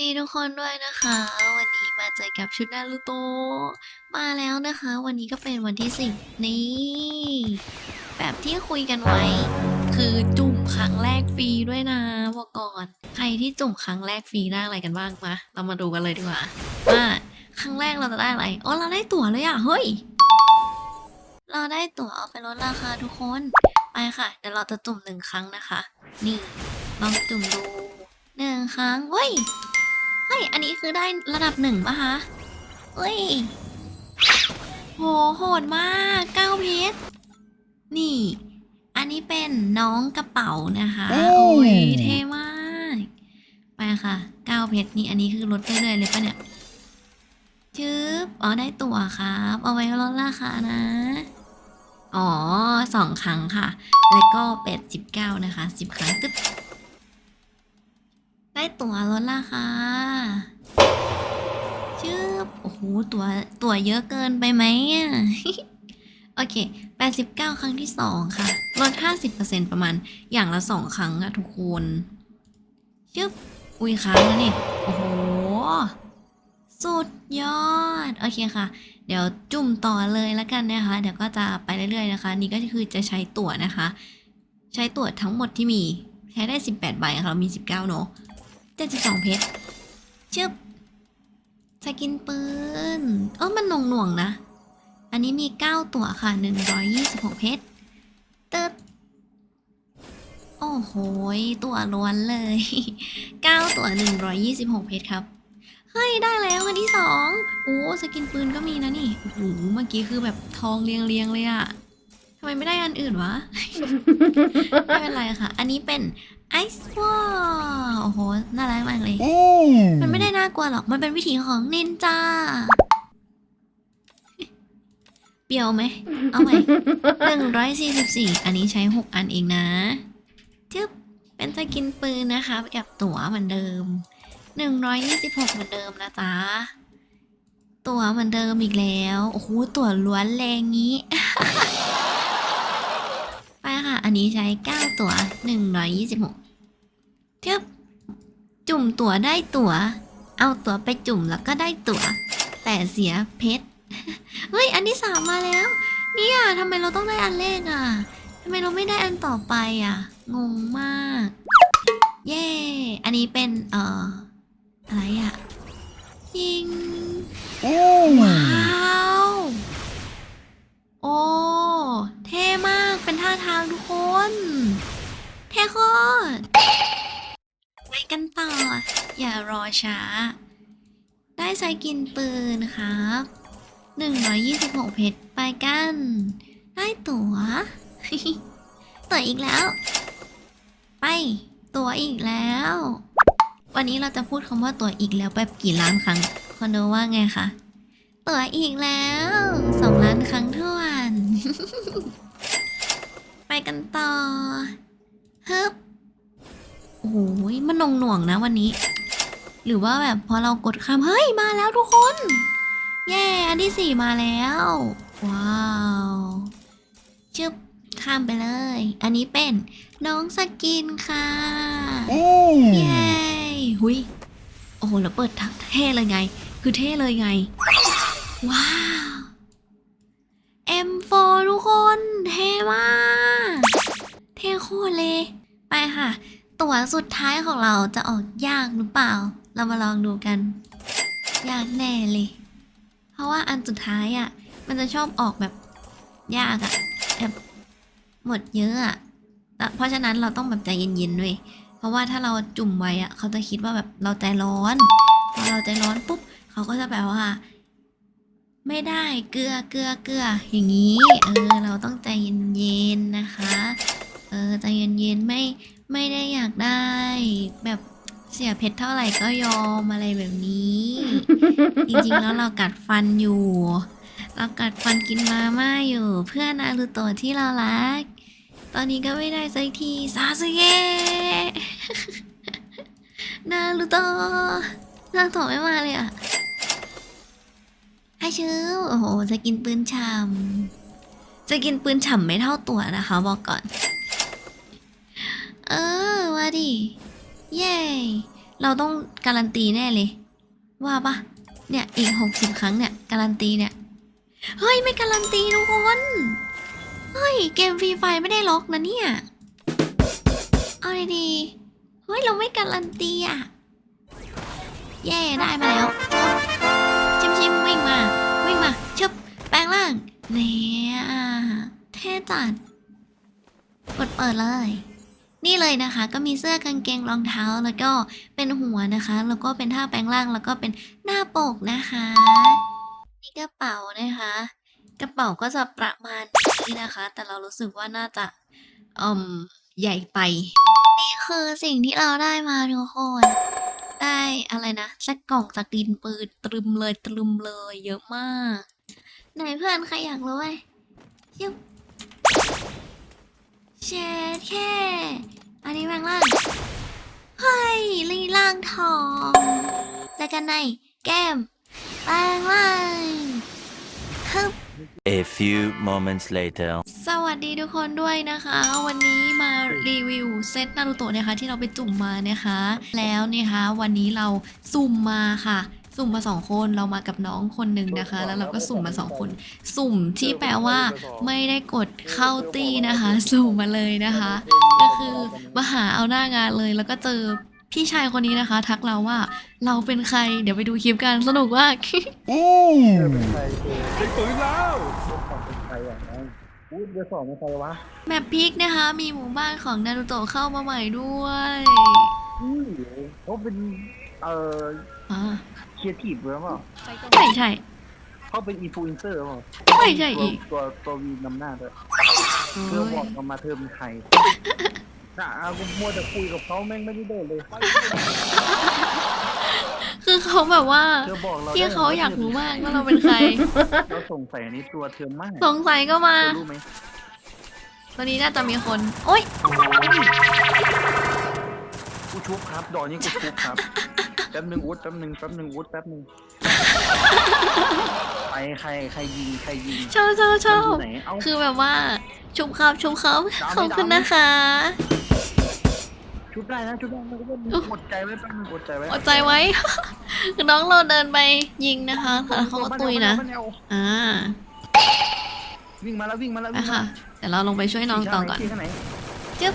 ดีทุกคนด้วยนะคะ วันนี้มาเจอกับชุดนารูโตมาแล้วนะคะ วันนี้ก็เป็นวันที่สิบนี่ แบบที่คุยกันไว้ คือจุ่มครั้งแรกฟรีด้วยนะบอกก่อน ใครที่จุ่มครั้งแรกฟรีได้อะไรกันบ้างมาเรามาดูกันเลยดีกว่าว่าครั้งแรกเราจะได้อะไรอ๋อเราได้ตั๋วเลยอะเฮ้ย เราได้ตั๋วเอาไปลดราคาทุกคนไปค่ะเดี๋ยวเราจะจุ่มหนึ่งครั้งนะคะ นี่ลองจุ่มดูหนึ่งครั้งเฮ้ย เฮ้ย อันนี้คือได้ระดับหนึ่งปะคะเฮ้ย โห โหดมากเก้าเพชร นี่ อันนี้เป็นน้องกระเป๋านะคะเอ้โอ้ยยเท่มาก ไปค่ะเก้าเพชรนี่ อันนี้คือลดเรื่อยๆเลยปะเนี่ยจึ๊บอ๋อ ได้ตั๋วครับ เอาไว้ลดราคานะ อ๋อสองครั้งค่ะ แล้วก็เป็ดสิบเก้านะคะสิบครั้งตึ๊บได้ ตั๋วลดราคาชื่อโอ้โหตั๋วตั๋วเยอะเกินไปไหมอะ โอเค 89 ครั้งที่สองค่ะ ลด 50%ประมาณอย่างละสองครั้งอะทุกคนชึบอุ้ยค้างแล้วนี่ โอ้โห สุดยอด โอเคค่ะ เดี๋ยวจุ่มต่อเลยแล้วกันนะคะ เดี๋ยวก็จะไปเรื่อยๆนะคะ นี่ก็คือจะใช้ตั๋วนะคะ ใช้ตั๋วทั้งหมดที่มี ใช้ได้ 18 ใบค่ะ เรามี 19 เนาะ 72เพชรชึบสกินปืนเออมันหน่วงหน่วงๆนะ อันนี้มี9ตัวค่ะ126เพชรตึ๊ดโอ้โหตัวล้วนเลย9ตัว126เพชรครับเฮ้ยได้แล้วอันที่สองโอ้สกินปืนก็มีนะนี่โอ้โหเมื่อกี้คือแบบทองเรียงเรียงเลยอะ ทำไมไม่ได้อันอื่นวะ ไม่เป็นไรค่ะ อันนี้เป็นไอซ์วอลโอ้โห น่ารักมากเลย มันไม่ได้น่ากลัวหรอก มันเป็นวิถีของนินจา เปรียวไหม เอาใหม่หนึ่งร้อยสี่สิบสี่ อันนี้ใช้หกอันเองนะจึ๊บ เป็นสกินปืนนะคะกับตั๋วเหมือนเดิมหนึ่งร้อยยี่สิบหกเหมือนเดิมนะจ๊ะ ตั๋วเหมือนเดิมอีกแล้ว โอ้โห ตั๋วล้วนแรงงี้ ไปค่ะ อันนี้ใช้ 9 ตั๋ว126ทึบจุ่มตั๋วได้ตั๋ว เอาตั๋วไปจุ่มแล้วก็ได้ตั๋ว แต่เสียเพชร เฮ้ย อันที่สามมาแล้ว เนี่ยทำไมเราต้องได้อันแรกอะทำไมเราไม่ได้อันต่อไปอะ งงมาก เย้ อันนี้เป็น เอ่อ อะไรอะยิงว้าว โอ้ เท่มากเป็นท่าทางทุกคน เท่โคตรไปกันต่อ อย่ารอช้า ได้ใช้กินปืนครับ126 เพชรไปกัน ได้ตั๋วตั๋วอีกแล้ว ไป ตั๋วอีกแล้ว วันนี้เราจะพูดคำว่าตั๋วอีกแล้วแบบกี่ล้านครั้งคนโดว่าไงคะตั๋วอีกแล้วสองล้านครั้งท้ว ไปกันต่อฮึบโอ้โหมันหน่วงหน่วงๆนะวันนี้ หรือว่าแบบพอเรากดข้าม เฮ้ย มาแล้วทุกคน เย้อันที่สี่มาแล้ว ว้าวชึบข้ามไปเลย อันนี้เป็นน้องสกินค่ะเย้หุยโอ้โหแล้วเปิดทักเท่เลยไง คือเท่เลยไง ว้าว M4 ทุกคน เท่มากเท่โคตรเลย ไปค่ะ ตั๋วสุดท้ายของเราจะออกยากหรือเปล่า เรามาลองดูกัน ยากแน่เลย เพราะว่าอันสุดท้ายอะ่ะ มันจะชอบออกแบบ ยากอะ่ะแบบหมดเยอะอะ่ะเพราะฉะนั้นเราต้องแบบใจเย็นๆด้วยเพราะว่าถ้าเราจุ่มไว้อะเขาจะคิดว่าแบบเราใจร้อน พอเราใจร้อนปุ๊บ เขาก็จะแบบว่า ไม่ได้เกลือเกลือเกลืออย่างนี้ เออ เราต้องใจเย็นๆนะคะ เออใจเย็นๆไม่ไม่ได้อยากได้ แบบเสียเพชรเท่าไหร่ก็ยอมอะไรแบบนี้ จริงๆแล้วเรากัดฟันอยู่ เรากัดฟันกินมาม่าอยู่ เพื่อนารูโตะที่เรารัก ตอนนี้ก็ไม่ได้สักทีซาสึเกะนารูโตะนารูโตะไม่มาเลยอะ ให้ชื่อโอ้โหจะกินปืนฉ่ำจะกินปืนฉ่ำไม่เท่าตัวนะคะ บอกก่อน เออว่าดิเย้เราต้องการันตีแน่เลย ว่าปะเนี่ยอีกหกสิบครั้งเนี่ยการันตีเนี่ยเฮ้ยไม่การันตีทุกคนเฮ้ยเกมฟรีไฟไม่ได้ล็อกนะเนี่ยเอาดีๆเฮ้ยเราไม่การันตีอะเย่ได้มาแล้ว ล่างเนี่ยเท่จัดกดเปิดเลย นี่เลยนะคะ ก็มีเสื้อกางเกงรองเท้าแล้วก็เป็นหัวนะคะ แล้วก็เป็นท่าแปลงร่างแล้วก็เป็นหน้าปกนะคะนี่กระเป๋านะคะ กระเป๋าก็จะประมาณนี้นะคะ แต่เรารู้สึกว่าน่าจะอืมใหญ่ไป นี่คือสิ่งที่เราได้มาทุกคนได้อะไรนะแซกกล่องจากดินปืนตรึมเลยตรึมเลยเยอะมาก ไหนเพื่อนใครอยากรู้ไหมชิวเชดแค่ อันนี้แมงล่างเฮ้ยลีล่างทองแล้วกันในแก้มแปลงล่างฮึบ A few moments later. สวัสดีทุกคนด้วยนะคะ วันนี้มารีวิวเซตนารูโตะนะคะที่เราไปจุ่มมานะคะ แล้วนะคะวันนี้เราสุ่มมาค่ะ สุ่มมาสองคนเรามากับน้องคนหนึ่งนะคะ แล้วเราก็สุ่มมาสองคน สุ่มที่แปลว่าไม่ได้กดเข้าตี้นะคะ สุ่มมาเลยนะคะ ก็คือมาหาเอาหน้างานเลยแล้วก็เจอพี่ชายคนนี้นะคะ ทักเราว่าเราเป็นใครเดี๋ยวไปดูคลิปกันสนุกมากเป็นใครคือได้ปืนแล้วเป็นใครอะน้องอู้เบอร์สองเป็นใครวะแมปพิกนะคะ มีหมู่บ้านของนารูโตะเข้ามาใหม่ด้วยนี่เขาเป็นเอ่อ อ่าครีเอทีฟหรือเปล่าใช่ใช่เขาเป็นอินฟลูเอนเซอร์เปล่าไม่ใช่อีก ตัวตัววีนำหน้าด้วยเธอบอกออกมาเธอเป็นใครน่ะเอากูมัวแต่คุยกับเขาแม่งไม่ได้เดินเลย คือเขาแบบว่าเธอบอกเราพี่ได้เขาอยากรู้มากว่าเราเป็นใคร เราสงสัยในตัวเธอมากสงสัยก็มา เธอรู้ไหมตอนนี้น่าจะมีคน โอ๊ย กูชุบครับ ดอกนี้กูชุบครับ แป๊บหนึ่งวุฒแป๊บหนึ่งแป๊บหนึ่งวุฒแป๊บหนึ่งใครใครใครยิงใครยิงชอบชอบชอมันบยู่ไหนเอ้า คือแบบว่า ชุบครับชุบครับดาวไม่ขอบคุณดาวนะคะ ชุบได้นะชุบได้มันก็ได้มีอดใจไว้แป๊บนึงอดใจไว้อดใจไว้คือน้องเราเดินไปยิงนะคะแล้วเขาก็ตุยนะอ่าวิ่งมาแล้ววิ่งมาแล้วไปวิ่งมาค่ะเดี๋ยวเราลงไปช่วยน้องต่อก่อนที่ข้างไหน จึ๊บ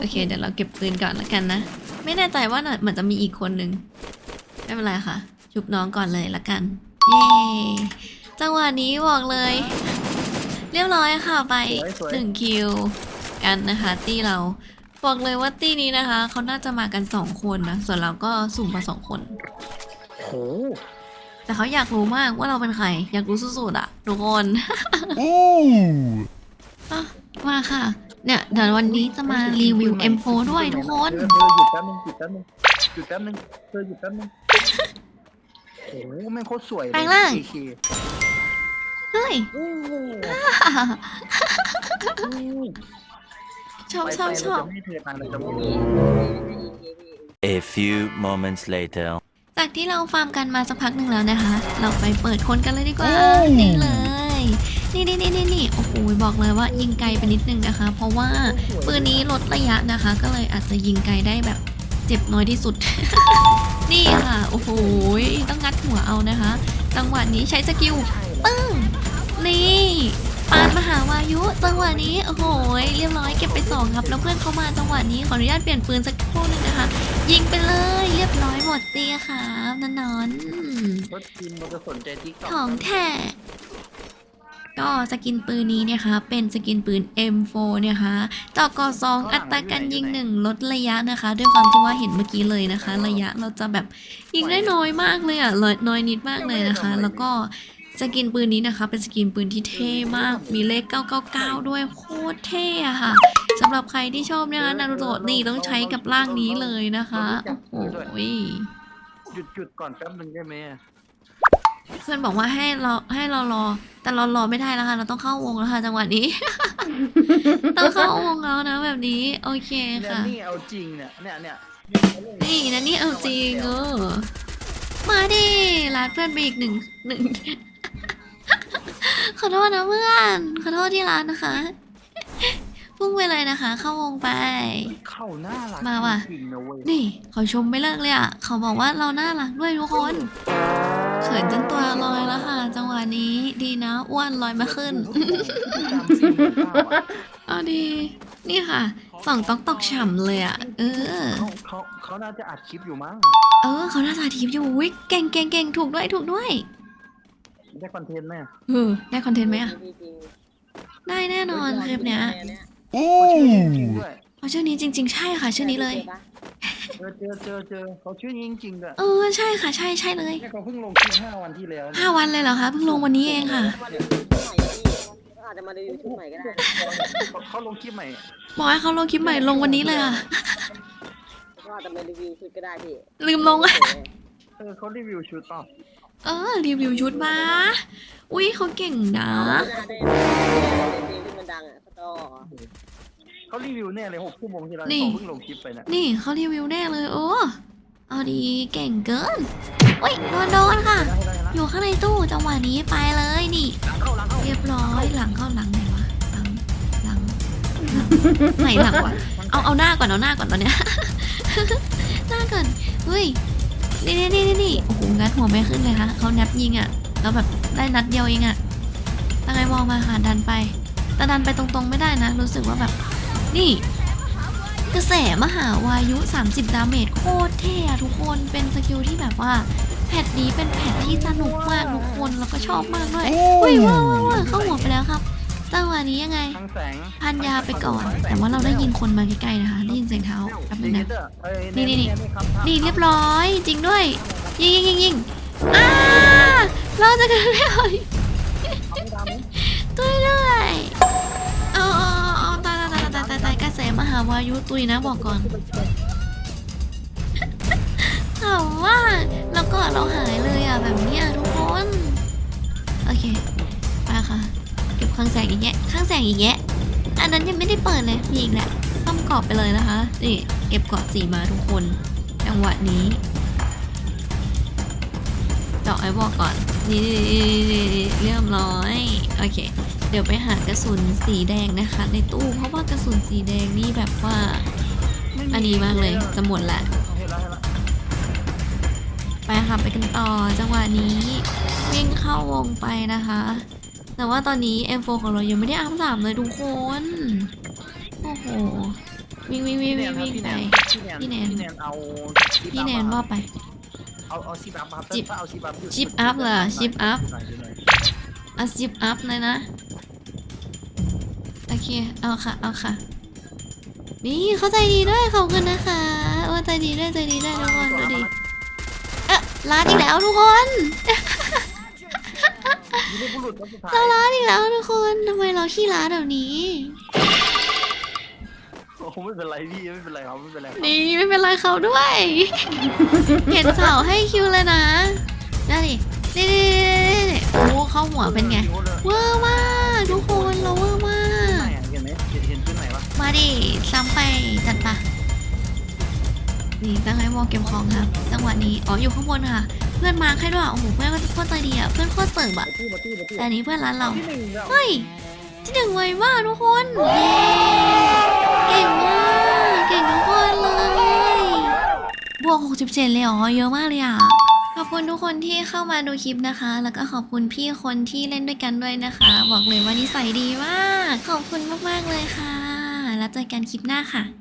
โอเค เดี๋ยวเราเก็บปืนก่อนแล้วกันนะ ไม่แน่ใจว่าน่ะเหมือนจะมีอีกคนนึง ไม่เป็นไรค่ะ ชุบน้องก่อนเลยละกัน เย้จังหวะนี้บอกเลย เรียบร้อยค่ะไปหนึ่งคิวกันนะคะตี้เราบอกเลยว่าตี้นี้นะคะเขาน่าจะมากันสองคนนะส่วนเราก็สุ่มมาสองคนโหแต่เขาอยากรู้มากว่าเราเป็นใคร อยากรู้สุดๆอะทุกคนอะมาค่ะ เนี่ยเดี๋ยววันนี้จะมารีวิว M4 ด้วยทุกคนเธอเธอหยุดแป๊บนึงหยุดแป๊บนึงหยุดแป๊บนึงเธอหยุดแป๊บนึงโอ้โหแม่งโคตรสวยเลย แปลงร่างเคเฮ้ยโอ้โหชอบไปชอบไปชอบเราจะไม่ให้เธอตามเราจะไม่ A few moments later. จากที่เราฟาร์มกันมาสักพักหนึ่งแล้วนะคะ เราไปเปิดคนกันเลยดีกว่านี่เลย นี่นี่นี่นี่นี่โอ้โหบอกเลยว่ายิงไกลไปนิดนึงนะคะ เพราะว่าปืนนี้ลดระยะนะคะ ก็เลยอาจจะยิงไกลได้แบบเจ็บน้อยที่สุด นี่ค่ะ โอ้โหต้องงัดหัวเอานะคะ จังหวะนี้ใช้สกิลปึ้งนี่ปานมหาวายุ จังหวะนี้โอ้โหเรียบร้อยเก็บไปสองครับ แล้วเพื่อนเขามาจังหวะนี้ขออนุญาตเปลี่ยนปืนสักครู่หนึงนะคะ ยิงไปเลยเรียบร้อยหมดเตียครับนันนอนรถทีมเราจะสนใจทิกตอกของแท้ ก็สกินปืนนี้เนี่ยคะเป็นสกินปืน M4 เนี่ยคะต่อกอสองอัตราการยิงหนึ่งลดระยะนะคะ ด้วยความที่ว่าเห็นเมื่อกี้เลยนะคะ ระยะเราจะแบบยิงได้น้อยมากเลยอะเลยน้อยนิดมากเลยนะคะ แล้วก็สกินปืนนี้นะคะ เป็นสกินปืนที่เท่มาก มีเลข 999 ด้วยโคตรเท่อะค่ะสำหรับใครที่ชอบนะคะนารูโตะนี่ต้องใช้กับร่างนี้เลยนะคะ โอ้โหหยุดหยุดก่อนแป๊บนึงได้ไหม เพื่อนบอกว่าให้เราให้เรารอ แต่เรารอไม่ได้แล้วค่ะ เราต้องเข้าวงแล้วค่ะจังหวะนี้ ต้องเข้าวงแล้วนะแบบนี้ โอเคเนี่ยค่ะ นี่เอาจริงเนี่ยเนี่ยเนี่ยนี่นะนี่เอาจริงเออมาดิลาดเพื่อนไปอีกหนึ่งหนึ่ง ขอโทษนะเพื่อน ขอโทษที่ร้านนะคะพุ่งไปเลยนะคะ เข้าวงไป เข้าหน้ารักมาว่ะ จริงๆนะเว้ยนี่เขาชมไม่เลิกเลยอะ เขาบอกว่าเราน่ารักด้วยทุกคน เขินจนตัวลอยแล้วค่ะ จังหวะนี้ดีนะอ้วนลอยมาขึ้นตามสี่หมื่นเก้าอะเอาดี นี่ค่ะส่องตอกตอกฉ่ำเลยอะ เออ เขาเขาเขาน่าจะอัดคลิปอยู่มั้ง เออ เขาน่าจะทีมอยู่วิเก่งเก่งเก่งถูกด้วยถูกด้วยได้คอนเทนต์แน่เออได้คอนเทนต์ไหมอะจริงได้แน่นอนคลิปเนี้ยเขาชื่อนี้จริงๆด้วยเพราะชื่อนี้จริง ๆ ใช่ค่ะ ชื่อนี้เลย เออเจอเจอเจอเขาชื่อนี้จริงๆด้วยเออใช่ค่ะ ใช่ใช่เลยเนี่ยเขาเพิ่งลงคลิปห้าวันที่แล้วห้าวันเลยเหรอคะเพิ่งลงวันนี้เองค่ะมาดูชุดใหม่พี่อาจจะมาดูชุดใหม่ก็ได้เขาเขาลงคลิปใหม่บอกให้เขาลงคลิปใหม่ลงวันนี้เลยอะก็อาจจะมารีวิวชุดก็ได้พี่ลืมลงอะเออเขารีวิวชุดต่อ เออ รีวิวชุดมา อุ้ยเขาเก่งนะได้ได้เพลงที่มันดังอะก็เขารีวิวแน่เลยหกชั่วโมงที่แล้วนี่ เขาเพิ่งลงคลิปไปนะนี่เขารีวิวแน่เลยโอ้เอาดีเก่งเกินโอ้ยโดนโดนค่ะได้ได้ได้อยู่ข้างในตู้จังหวะนี้ไปเลยนี่หลังเข้าหลังเข้าเรียบร้อยหลังเข้าหลังไหนวะหลังหลังหลังไหนหลังวะเอาเอาหน้าก่อนเอาหน้าก่อนตอนเนี้ย หน้าก่อนเฮ้ย นี่นี่นี่นี่นี่โอ้โหงัดหัวไม่ขึ้นเลยค่ะเขานัดยิงอะแล้วแบบได้นัดเดียวเองอะตั้งไงมองมาค่ะดันไป แต่ดันไปตรงๆไม่ได้นะ รู้สึกว่าแบบ นี่กระแสมหาวายุ 30 ดาเมจโคตรเท่อะทุกคนเป็นสกิลที่แบบว่าแพทนี้เป็นแพทที่สนุกมากทุกคนแล้วก็ชอบมากด้วยเฮ้ยว้าวว้าวว้าวเข้าหัวไปแล้วครับ จังหวะนี้ยังไง ทั้งแสงพันยาไปก่อน แต่ว่าเราได้ยินคนมาใกล้ๆนะคะ ได้ยินเสียงเท้าแป๊บนึงนะ นี่นี่นี่นี่เรียบร้อย จริงด้วย ยิงยิงยิงยิงอ้าเราจะกันแล้วตุยด้วยเอาเอาเอาเอาตายตายตายตายตายตายกระแสมหาวายุตุยนะบอกก่อนถามว่าแล้วก็เราหายเลยอะแบบเนี้ยทุกคน โอเค ไปค่ะ เก็บข้างแสงอีกแยะ ข้างแสงอีกแยะ อันนั้นยังไม่ได้เปิดเลยมีอีกแหละต้องกรอบไปเลยนะคะ นี่เก็บกรอบสีมาทุกคน จังหวะนี้เจาะไอ้บอกก่อน นี่เรียบร้อย โอเค เดี๋ยวไปหากระสุนสีแดงนะคะ ในตู้ เพราะว่ากระสุนสีแดงนี่แบบว่า อันนี้มากเลย จะหมดละเห็นแหล้วไปค่ะไปกันต่อ จังหวะนี้วิ่งเข้าวงไปนะคะ แต่ว่าตอนนี้ M4 ของเรายังไม่ได้อัพสามเลยทุกคน โอ้โห วิ่งวิ่งวิ่งวิ่งวิ่งพี่ไปแนนพี่พี่แนแนนน พี่แนนเอาพี่แนนว่าไป เอาเอาชิปอัพครับชิปถ้าเอาชิปอัพยู่ชิปอัพเหรอชิปอัพหน่อยหน่อยเอาซิปอัพเลยนะ โอเค เอาค่ะ เอาค่ะ นี่เขาใจดีด้วยขอบคุณนะคะโอ้ใจดีด้วยใจดีด้วยทุกคนดูดิเอ๊ะร้านอีกแล้วทุกคน มีเรื่องบุรุษคนสุดท้ายเราร้านอีกแล้วทุกคนทำไมเราขี้ร้านแบบนี้ โอ้โหไม่เป็นไรพี่ไม่เป็นไรครับไม่เป็นไรครับนี่ไม่เป็นไรเขาด้วย เห็นสาวให้คิวเลยนะนั่นดินี่นี่นี่นี่โอ้เข้าหัวเป็นไง เวอร์มากทุกคนเราเวอร์มากไหนอะเห็นไหมเห็นเห็นขึ้นไหนวะมาดิซ้ำไปจัดปะ นี่ตั้งให้วอลเก็บของครับ จังหวะนี้ อ๋ออยู่ข้างบนค่ะ เพื่อนมาให้ด้วยโอ้โหเพื่อนก็โคตรใจดีอะ เพื่อนโคตรเสิร์ฟอะมาตู้มาตู้มาตู้แต่อันนี้เพื่อนร้านเรา ที่หนึ่งแล้วเฮ้ย ที่หนึ่งไวมากทุกคนเย้เก่งมาก เก่งทุกคนเลย บวก 67 เลยเหรอ เยอะมากเลยอะ ขอบคุณทุกคนที่เข้ามาดูคลิปนะคะ แล้วก็ขอบคุณพี่คนที่เล่นด้วยกันด้วยนะคะ บอกเลยว่านิสัยดีมาก ขอบคุณมากๆเลยค่ะ แล้วเจอกันคลิปหน้าค่ะ